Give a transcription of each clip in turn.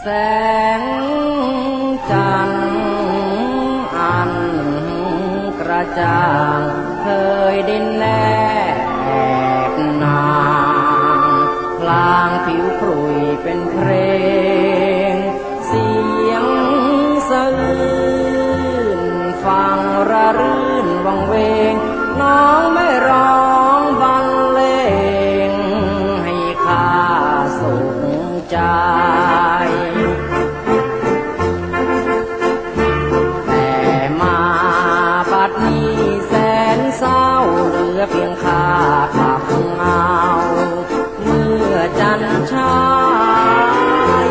แสงจันทร์กระจางเคยดินแล แสนเศร้าเหลือเพียงข้าขับเงาเมื่อจันทร์ชาย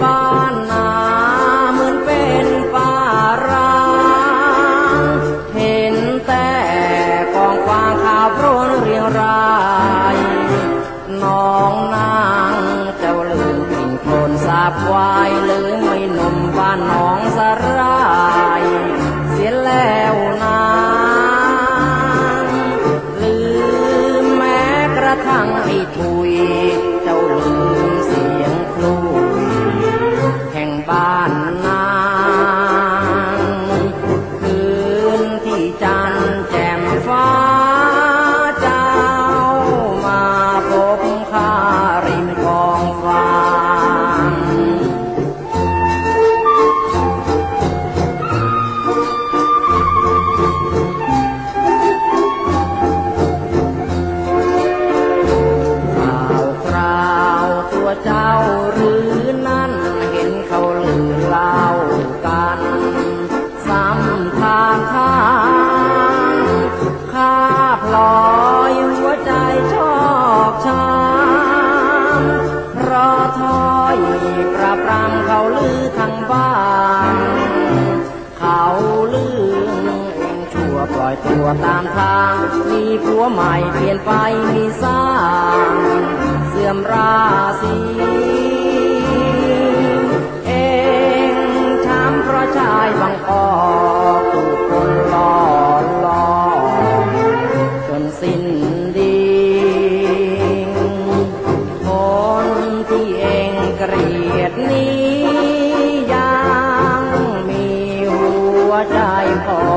บ้านนาเหมือนเป็นป่าร้างเห็นแต่กองฟางขาวโพรนเรียงรายน้องนางเจ้าลืมกลิ่นโคลนสาบวายลืมไม่นมบ้านน้อง ข้างไอ้ทุยเจ้าลืมเสียงคลุยแห่งบ้านนางคืนที่จัน เจ้าหรือนั่นเห็นเขาลือเล่ากันซ้ำทางทางข้าพลอยหัวใจชอกช้ำเพราะถอยปราบปรามเขาลือทางบ้านเขาลืมเองชั่วปล่อยตัวตามทาง มีผัวใหม่เปลี่ยนไปมีสร้า เองเกลียดนี้ยังมีหัวใจพอ